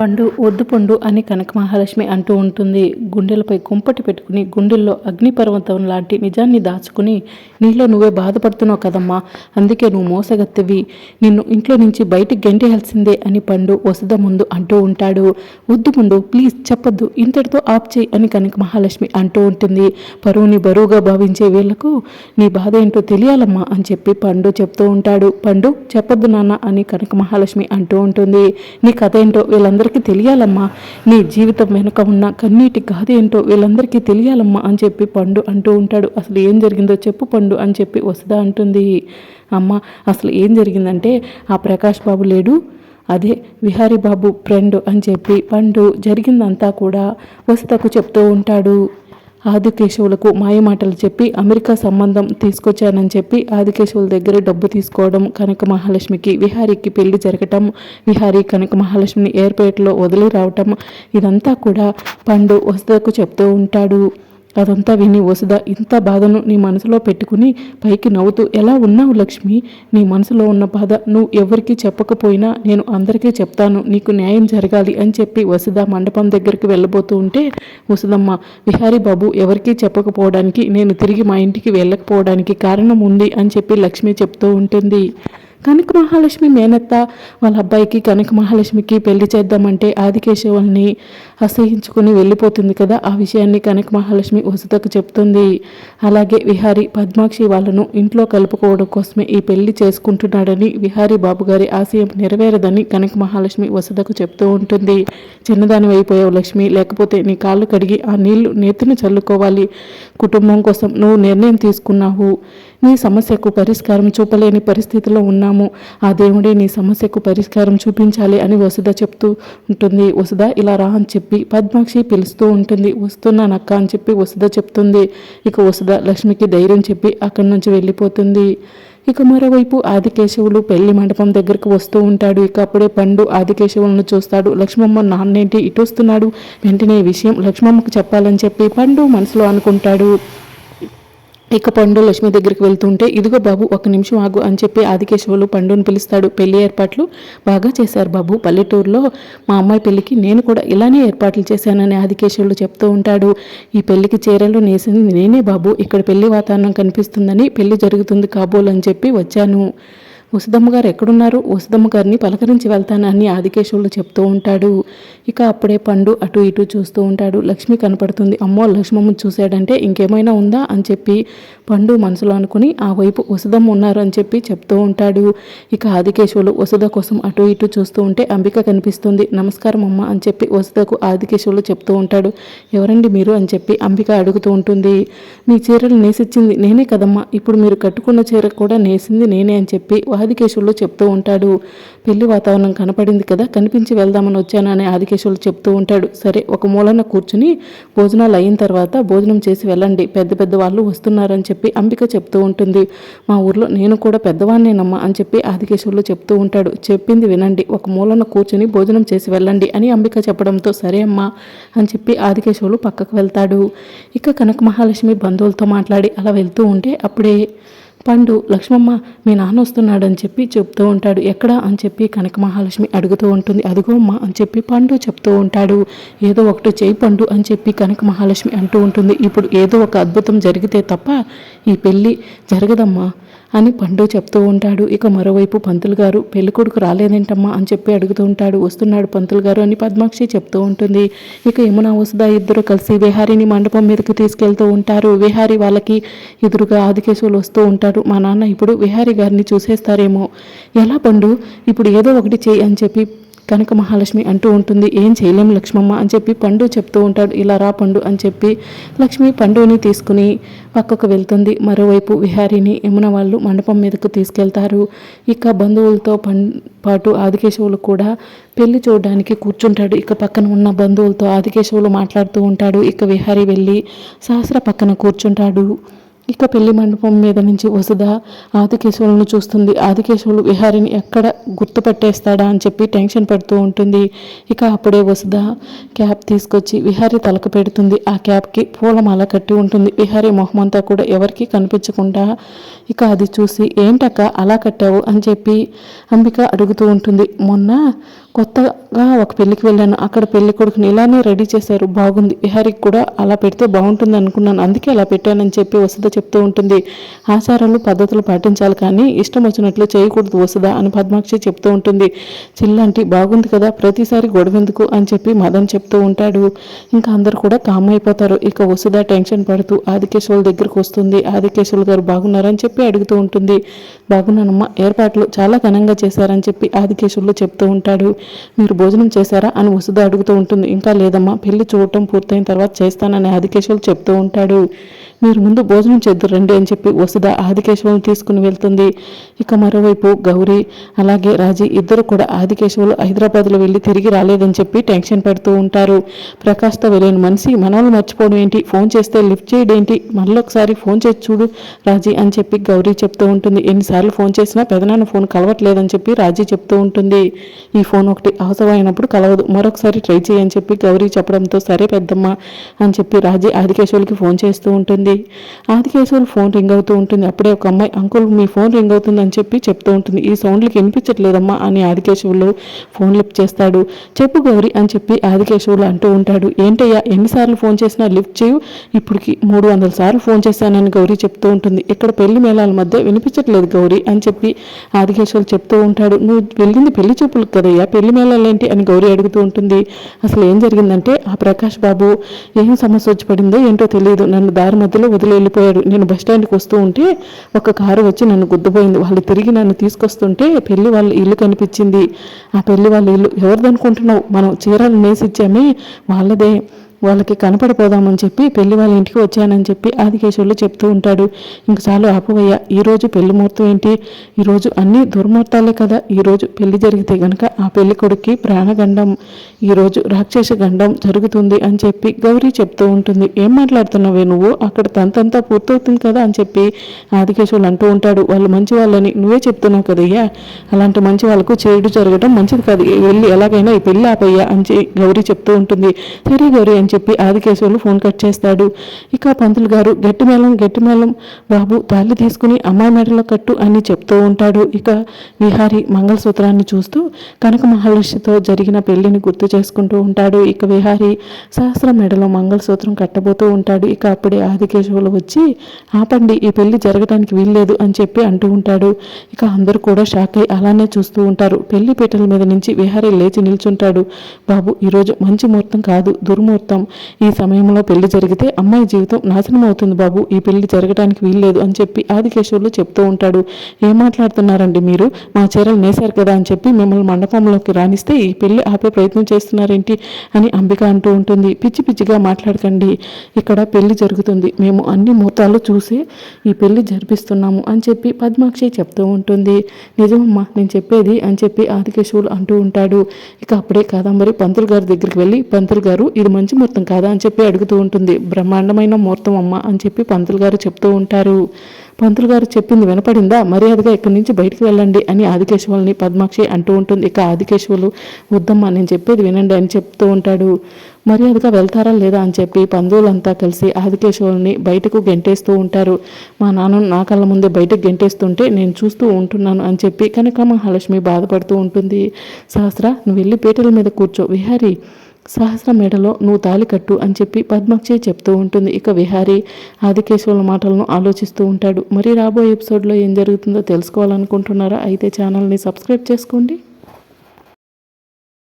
పండు వద్దు పండు అని కనక మహాలక్ష్మి అంటూ ఉంటుంది. గుండెలపై కుంపటి పెట్టుకుని గుండెల్లో అగ్నిపర్వతం లాంటి నిజాన్ని దాచుకుని నీలో నువ్వే బాధపడుతున్నావు కదమ్మా అందుకే నువ్వు మోసగత్తవి. నిన్ను ఇంట్లో నుంచి బయటికి గెంటేయాల్సిందే అని పండు వసుద ముందు అంటూ ఉంటాడు. వద్దు పండు ప్లీజ్ చెప్పొద్దు ఇంతటితో ఆప్ చేయి అని కనక మహాలక్ష్మి అంటూ ఉంటుంది. పరువుని బరువుగా భావించే వీళ్ళకు నీ బాధ ఏంటో తెలియాలమ్మా అని చెప్పి పండు చెప్తూ ఉంటాడు. పండు చెప్పొద్దు నాన్న అని కనక మహాలక్ష్మి అంటూ ఉంటుంది. నీ కథ ఏంటో వీళ్ళందరూ వీళ్ళందరికీ తెలియాలమ్మా. నీ జీవితం వెనుక ఉన్న కన్నీటి గాథ ఏంటో వీళ్ళందరికీ తెలియాలమ్మా అని చెప్పి పండు అంటూ ఉంటాడు. అసలు ఏం జరిగిందో చెప్పు పండు అని చెప్పి వసుదా అంటుంది. అమ్మ అసలు ఏం జరిగిందంటే ఆ ప్రకాష్ బాబు లేడు. అదే విహారీ బాబు ఫ్రెండ్ అని చెప్పి పండు జరిగిందంతా కూడా వసుతకు చెప్తూ ఉంటాడు. ఆదికేశవులకు మాయమాటలు చెప్పి అమెరికా సంబంధం తీసుకొచ్చానని చెప్పి ఆదికేశవుల దగ్గర డబ్బు తీసుకోవడం కనక మహాలక్ష్మికి విహారీకి పెళ్ళి జరగటం విహారీ కనక మహాలక్ష్మిని ఎయిర్పోర్ట్లో వదిలి రావటం ఇదంతా కూడా పండు వసదకు చెప్తూ ఉంటాడు. అదంతా విని వసుధ ఇంత బాధను నీ మనసులో పెట్టుకుని పైకి నవ్వుతూ ఎలా ఉన్నావు లక్ష్మి? నీ మనసులో ఉన్న బాధ నువ్వు ఎవరికి చెప్పకపోయినా నేను అందరికీ చెప్తాను నీకు న్యాయం జరగాలి అని చెప్పి వసుధ మండపం దగ్గరికి వెళ్ళబోతూ ఉంటే వసుదమ్మ విహారీ బాబు ఎవరికీ చెప్పకపోవడానికి నేను తిరిగి మా ఇంటికి వెళ్ళకపోవడానికి కారణం ఉంది అని చెప్పి లక్ష్మి చెప్తూ ఉంటుంది. కనక మహాలక్ష్మి మేనత్త వాళ్ళ అబ్బాయికి కనక మహాలక్ష్మికి పెళ్ళి చేద్దామంటే ఆదికేశవుల్ని అసహించుకుని వెళ్ళిపోతుంది కదా. ఆ విషయాన్ని కనక మహాలక్ష్మి వసుతకు చెప్తుంది. అలాగే విహారి పద్మాక్షి వాళ్ళను ఇంట్లో కలుపుకోవడం కోసమే ఈ పెళ్ళి చేసుకుంటున్నాడని విహారీ బాబు గారి ఆశయం నెరవేరదని కనక మహాలక్ష్మి వసుతకు చెప్తూ ఉంటుంది. చిన్నదాని అయిపోయావు లక్ష్మి లేకపోతే నీ కాళ్ళు కడిగి ఆ నీళ్ళు నెత్తిన చల్లుకోవాలి. కుటుంబం కోసం నువ్వు నిర్ణయం తీసుకున్నావు. నీ సమస్యకు పరిష్కారం చూపలేని పరిస్థితిలో ఉన్నాము ఆ దేవుడే నీ సమస్యకు పరిష్కారం చూపించాలి అని వసుధ చెప్తూ ఉంటుంది. వసుధ ఇలా రా అని చెప్పి పద్మాక్షి పిలుస్తూ ఉంటుంది. వస్తున్నానక్క అని చెప్పి వసుధ చెప్తుంది. ఇక వసుధ లక్ష్మికి ధైర్యం చెప్పి అక్కడి నుంచి వెళ్ళిపోతుంది. ఇక మరోవైపు ఆదికేశవులు పెళ్ళి మండపం దగ్గరకు వస్తూ ఉంటాడు. ఇక అప్పుడే పండు ఆదికేశవులను చూస్తాడు. లక్ష్మమ్మ నాన్నేంటి ఇటు వస్తున్నాడు వెంటనే ఈ విషయం లక్ష్మమ్మకు చెప్పాలని చెప్పి పండు మనసులో అనుకుంటాడు. ఇక పండు లక్ష్మి దగ్గరికి వెళ్తుంటే ఇదిగో బాబు ఒక నిమిషం ఆగు అని చెప్పి ఆదికేశవులు పండుని పిలుస్తాడు. పెళ్ళి ఏర్పాట్లు బాగా చేశారు బాబు. పల్లెటూరులో మా అమ్మాయి పెళ్ళికి నేను కూడా ఇలానే ఏర్పాట్లు చేశానని ఆదికేశవులు చెప్తూ ఉంటాడు. ఈ పెళ్ళికి చీరలు నేసింది నేనే బాబు. ఇక్కడ పెళ్ళి వాతావరణం కనిపిస్తుందని పెళ్ళి జరుగుతుంది కాబోలని చెప్పి వచ్చాను. వసుదమ్మ గారు ఎక్కడున్నారు? వసుదమ్మ గారిని పలకరించి వెళ్తానని ఆదికేశవులు చెప్తూ ఉంటాడు. ఇక అప్పుడే పండు అటు ఇటు చూస్తూ ఉంటాడు. లక్ష్మి కనపడుతుంది. అమ్మో లక్ష్మమ్మ చూశాడంటే ఇంకేమైనా ఉందా? అని చెప్పి పండు మనసులో అనుకుని ఆ వైపు వసుదమ్మ ఉన్నారు అని చెప్పి చెప్తూ ఉంటాడు. ఇక ఆదికేశవులు వసుద కోసం అటు ఇటు చూస్తూ ఉంటే అంబిక కనిపిస్తుంది. నమస్కారం అమ్మ అని చెప్పి వసుదకు ఆదికేశవులు చెప్తూ ఉంటాడు. ఎవరండి మీరు? అని చెప్పి అంబిక అడుగుతూ ఉంటుంది. మీ చీరలు నేసిచ్చింది నేనే కదమ్మా. ఇప్పుడు మీరు కట్టుకున్న చీర కూడా నేసింది నేనే అని చెప్పి ఆదికేశవులు చెప్తూ ఉంటాడు. పెళ్ళి వాతావరణం కనపడింది కదా కనిపించి వెళ్దామని వచ్చానని ఆదికేశవులు చెప్తూ ఉంటాడు. సరే ఒక మూలన కూర్చుని భోజనాలు అయిన తర్వాత భోజనం చేసి వెళ్ళండి. పెద్ద పెద్ద వాళ్ళు వస్తున్నారని చెప్పి అంబిక చెప్తూ ఉంటుంది. మా ఊర్లో నేను కూడా పెద్దవాణ్ణేనమ్మా అని చెప్పి ఆదికేశవులు చెప్తూ ఉంటాడు. చెప్పింది వినండి. ఒక మూలన కూర్చుని భోజనం చేసి వెళ్ళండి అని అంబిక చెప్పడంతో సరే అమ్మా అని చెప్పి ఆదికేశవులు పక్కకు వెళ్తాడు. ఇక కనక మహాలక్ష్మి బంధువులతో మాట్లాడి అలా వెళ్తూ ఉంటే అప్పుడే పండు లక్ష్మమ్మ మీ నాన్న వస్తున్నాడని చెప్పి చెప్తూ ఉంటాడు. ఎక్కడ? అని చెప్పి కనక మహాలక్ష్మి అడుగుతూ ఉంటుంది. అదిగో అమ్మ అని చెప్పి పండు చెప్తూ ఉంటాడు. ఏదో ఒకటి చేయి పండు అని చెప్పి కనక మహాలక్ష్మి అంటూ ఉంటుంది. ఇప్పుడు ఏదో ఒక అద్భుతం జరిగితే తప్ప ఈ పెళ్ళి జరగదమ్మా. అని పండు చెప్తూ ఉంటాడు. ఇక మరోవైపు పంతులు గారు పెళ్ళికొడుకు రాలేదేంటమ్మా? అని చెప్పి అడుగుతూ ఉంటాడు. వస్తున్నాడు పంతులు గారు అని పద్మాక్షి చెప్తూ ఉంటుంది. ఇక యమున వసుదా ఇద్దరు కలిసి విహారిని మండపం మీదకి తీసుకెళ్తూ ఉంటారు. విహారి వాళ్ళకి ఎదురుగా ఆదికేశవులు వస్తూ ఉంటాడు మా నాన్న ఇప్పుడు విహారి గారిని చూసేస్తారేమో. ఎలా పండు? ఇప్పుడు ఏదో ఒకటి చేయి అని చెప్పి కనక మహాలక్ష్మి అంటూ ఉంటుంది. ఏం చేయలేం లక్ష్మమ్మ అని చెప్పి పండు చెప్తూ ఉంటాడు. ఇలా రా పండు అని చెప్పి లక్ష్మి పండుని తీసుకుని పక్కకు వెళ్తుంది. మరోవైపు విహారిని యమున వాళ్ళు మండపం మీదకు తీసుకెళ్తారు. ఇక బంధువులతో పం పాటు ఆదికేశవులు కూడా పెళ్ళి చూడడానికి కూర్చుంటాడు. ఇక పక్కన ఉన్న బంధువులతో ఆదికేశవులు మాట్లాడుతూ ఉంటాడు. ఇక విహారి వెళ్ళి సహస్ర పక్కన కూర్చుంటాడు. ఇక పెళ్ళి మండపం మీద నుంచి వసుధ ఆదికేశవులను చూస్తుంది. ఆదికేశవులు విహారిని ఎక్కడ గుర్తుపట్టేస్తాడా అని చెప్పి టెన్షన్ పడుతూ ఉంటుంది. ఇక అప్పుడే వసుధ క్యాప్ తీసుకొచ్చి విహారి తలకు పెడుతుంది. ఆ క్యాప్కి పూలమాల కట్టి ఉంటుంది. విహారి మొహమంతా కూడా ఎవరికి కనిపించకుండా ఇక అది చూసి ఏంటక్క అలా కట్టావు? అని చెప్పి అంబిక అడుగుతూ ఉంటుంది. మొన్న కొత్తగా ఒక పెళ్ళికి వెళ్ళాను. అక్కడ పెళ్ళి కొడుకుని ఇలానే రెడీ చేశారు. బాగుంది. విహారికి కూడా అలా పెడితే బాగుంటుంది అనుకున్నాను. అందుకే అలా పెట్టానని చెప్పి వసుధ చెప్తూ ఉంటుంది. ఆచారాలు పద్ధతులు పాటించాలి కానీ ఇష్టం వచ్చినట్లు చేయకూడదు వసుధ అని పద్మాక్షి చెప్తూ ఉంటుంది. చిల్లంటి బాగుంది కదా ప్రతిసారి గొడవెందుకు అని చెప్పి మదన్ చెప్తూ ఉంటాడు. ఇంకా అందరు కూడా కామ్ అయిపోతారు. ఇక వసుధ టెన్షన్ పడుతూ ఆదికేశ్వరుల దగ్గరకు వస్తుంది. ఆదికేశ్వరులు గారు బాగున్నారని చెప్పి అడుగుతూ ఉంటుంది. బాగున్నానమ్మా ఏర్పాట్లు చాలా ఘనంగా చేశారని చెప్పి ఆదికేశ్వరులు చెప్తూ ఉంటాడు. మీరు భోజనం చేశారా అని వసుధ అడుగుతూ ఉంటుంది. ఇంకా లేదమ్మా పెళ్ళి చూడటం పూర్తయిన తర్వాత చేస్తానని ఆదికేశవులు చెప్తూ ఉంటాడు. మీరు ముందు భోజనం చేద్దరు రండి అని చెప్పి వసుధ ఆదికేశవులను తీసుకుని వెళ్తుంది. ఇక మరోవైపు గౌరీ అలాగే రాజీ ఇద్దరు కూడా ఆదికేశవులు హైదరాబాద్లో వెళ్ళి తిరిగి రాలేదని చెప్పి టెన్షన్ పెడుతూ ఉంటారు. ప్రకాష్తో వెళ్ళిన మనిషి మనల్ని మర్చిపోవడం ఏంటి? ఫోన్ చేస్తే లిఫ్ట్ చేయడేంటి మళ్ళీ ఒకసారి ఫోన్ చేసి చూడు రాజీ అని చెప్పి గౌరీ చెప్తూ ఉంటుంది. ఎన్నిసార్లు ఫోన్ చేసినా పెదనాన్న ఫోన్ కలవట్లేదని చెప్పి రాజీ చెప్తూ ఉంటుంది. ఈ ఫోన్ ఒకటి అవసరమైనప్పుడు కలవదు. మరొకసారి ట్రై చేయని చెప్పి గౌరీ చెప్పడంతో సరే పెద్దమ్మ అని చెప్పి రాజీ ఆదికేశ్వరులకి ఫోన్ చేస్తూ ఉంటుంది. ఆదికేశ్వరులు ఆదికేశవులు ఫోన్ రింగ్ అవుతూ ఉంటుంది. అప్పుడే ఒక అమ్మాయి అంకుల్ మీ ఫోన్ రింగ్ అవుతుంది అని చెప్పి చెప్తూ ఉంటుంది. ఈ సౌండ్లకి వినిపించట్లేదమ్మా అని ఆదికేశవులు ఫోన్ లిఫ్ట్ చేస్తాడు. చెప్పు గౌరీ అని చెప్పి ఆదికేశవులు అంటూ ఉంటాడు. ఏంటయ్యా ఎన్నిసార్లు ఫోన్ చేసినా లిఫ్ట్ చేయు? ఇప్పటికి మూడు వందల సార్లు ఫోన్ చేశానని గౌరీ చెప్తూ ఉంటుంది. ఇక్కడ పెళ్ళి మేళాల మధ్య వినిపించట్లేదు గౌరీ అని చెప్పి ఆదికేశవులు చెప్తూ ఉంటాడు. నువ్వు వెళ్ళింది పెళ్ళి చూపులకు కదయ్యా పెళ్ళి మేళాలేంటి అని గౌరీ అడుగుతూ ఉంటుంది. అసలు ఏం జరిగిందంటే ఆ ప్రకాష్ బాబు ఏం సమస్య వచ్చి పడిందో ఏంటో తెలియదు నన్ను దారి మధ్యలో వదిలి వెళ్ళిపోయాడు. నేను బస్ స్టాండ్కి వస్తూ ఉంటే ఒక కారు వచ్చి నన్ను గుద్దుపోయింది. వాళ్ళు తిరిగి నన్ను తీసుకొస్తుంటే పెళ్ళి వాళ్ళ ఇల్లు కనిపించింది. ఆ పెళ్ళి వాళ్ళ ఇల్లు ఎవరిదనుకుంటున్నావు మనం చీరలు నేసిచ్చామే వాళ్ళదే. వాళ్ళకి కనపడిపోదామని చెప్పి పెళ్ళి వాళ్ళ ఇంటికి వచ్చానని చెప్పి ఆదికేశవులు చెప్తూ ఉంటాడు. ఇంక చాలు ఆపవయ్య ఈరోజు పెళ్ళి ముహూర్తం ఏంటి? ఈరోజు అన్ని దుర్ముహూర్తాలే కదా. ఈరోజు పెళ్ళి జరిగితే గనక ఆ పెళ్ళి కొడుక్కి ప్రాణగండం ఈరోజు రాక్షస గండం జరుగుతుంది అని చెప్పి గౌరీ చెప్తూ ఉంటుంది. ఏం మాట్లాడుతున్నావే నువ్వు? అక్కడ తంతంతా పూర్తవుతుంది కదా అని చెప్పి ఆదికేశ్వర్లు అంటూ ఉంటాడు. వాళ్ళు మంచి వాళ్ళని నువ్వే చెప్తున్నావు కదయ్యా. అలాంటి మంచి వాళ్ళకు చేడు జరగడం మంచిది కాదు. వెళ్ళి ఎలాగైనా ఈ పెళ్ళి ఆపయ్యా అని గౌరీ చెప్తూ ఉంటుంది. సరే గౌరీ అని చెప్పి ఆదికేశవులు ఫోన్ కట్ చేస్తాడు. ఇక పంతులు గారు గట్టి మేళం గట్టి మేళం బాబు తాళి తీసుకుని అమ్మాయి మెడలో కట్టు అని చెప్తూ ఉంటాడు. ఇక విహారి మంగళసూత్రాన్ని చూస్తూ కనక మహర్షితో జరిగిన పెళ్ళిని గుర్తు చేసుకుంటూ ఉంటాడు. ఇక విహారి సహస్ర మెడలో మంగళసూత్రం కట్టబోతూ ఉంటాడు. ఇక అప్పుడే ఆదికేశవులు వచ్చి ఆపండి ఈ పెళ్ళి జరగడానికి వీల్లేదు అని చెప్పి అంటూ ఉంటాడు. ఇక అందరూ కూడా షాక్ అయి అలానే చూస్తూ ఉంటారు. పెళ్ళి పీటల మీద నుంచి విహారీ లేచి నిల్చుంటాడు. బాబు ఈరోజు మంచి ముహూర్తం కాదు దుర్ముహూర్తం చేస్తాం ఈ సమయంలో పెళ్ళి జరిగితే అమ్మాయి జీవితం నాశనం అవుతుంది బాబు ఈ పెళ్ళి జరగడానికి వీల్లేదు అని చెప్పి ఆదికేశ్వర్లు చెప్తూ ఉంటాడు. ఏం మాట్లాడుతున్నారండి మీరు? మా చీరలు నేశారు కదా అని చెప్పి మిమ్మల్ని మండపంలోకి రాణిస్తే ఈ పెళ్ళి ఆపే ప్రయత్నం చేస్తున్నారేంటి అని అంబిక అంటూ ఉంటుంది. పిచ్చి పిచ్చిగా మాట్లాడకండి. ఇక్కడ పెళ్ళి జరుగుతుంది. మేము అన్ని ముహూర్తాలు చూసి ఈ పెళ్ళి జరిపిస్తున్నాము అని చెప్పి పద్మాక్షి చెప్తూ ఉంటుంది. నిజమమ్మా నేను చెప్పేది అని చెప్పి ఆదికేశవులు అంటూ ఉంటాడు. ఇక అప్పుడే కాదంబరి పంతులు గారి దగ్గరికి వెళ్ళి పంతులు గారు ఇది మంచి ముహూర్తం కాదా అని చెప్పి అడుగుతూ ఉంటుంది. బ్రహ్మాండమైన ముహూర్తం అమ్మ అని చెప్పి పంతులు గారు చెప్తూ ఉంటారు. పంతులు గారు చెప్పింది వినపడిందా? మర్యాదగా ఇక్కడి నుంచి బయటికి వెళ్ళండి అని ఆదికేశవుల్ని పద్మాక్షి అంటూ ఉంటుంది. ఇక ఆదికేశవులు వద్దమ్మా నేను చెప్పేది వినండి అని చెప్తూ ఉంటాడు. మర్యాదగా వెళ్తారా లేదా అని చెప్పి పందువులంతా కలిసి ఆదికేశవుల్ని బయటకు గెంటేస్తూ ఉంటారు. మా నాన్న నా కళ్ళ ముందే బయటకు గెంటేస్తుంటే నేను చూస్తూ ఉంటున్నాను అని చెప్పి కనుక మహాలక్ష్మి బాధపడుతూ ఉంటుంది. సహస్ర నువ్వు వెళ్ళి పీటల మీద కూర్చో. విహారీ సహస్ర మేడలో నువ్వు తాలి కట్టు అని చెప్పి పద్మక్షి చెప్తూ ఉంటుంది. ఇక విహారీ ఆదికేశ్వరుల మాటలను ఆలోచిస్తూ ఉంటాడు. మరి రాబోయే ఎపిసోడ్లో ఏం జరుగుతుందో తెలుసుకోవాలనుకుంటున్నారా? అయితే ఛానల్ని సబ్స్క్రైబ్ చేసుకోండి.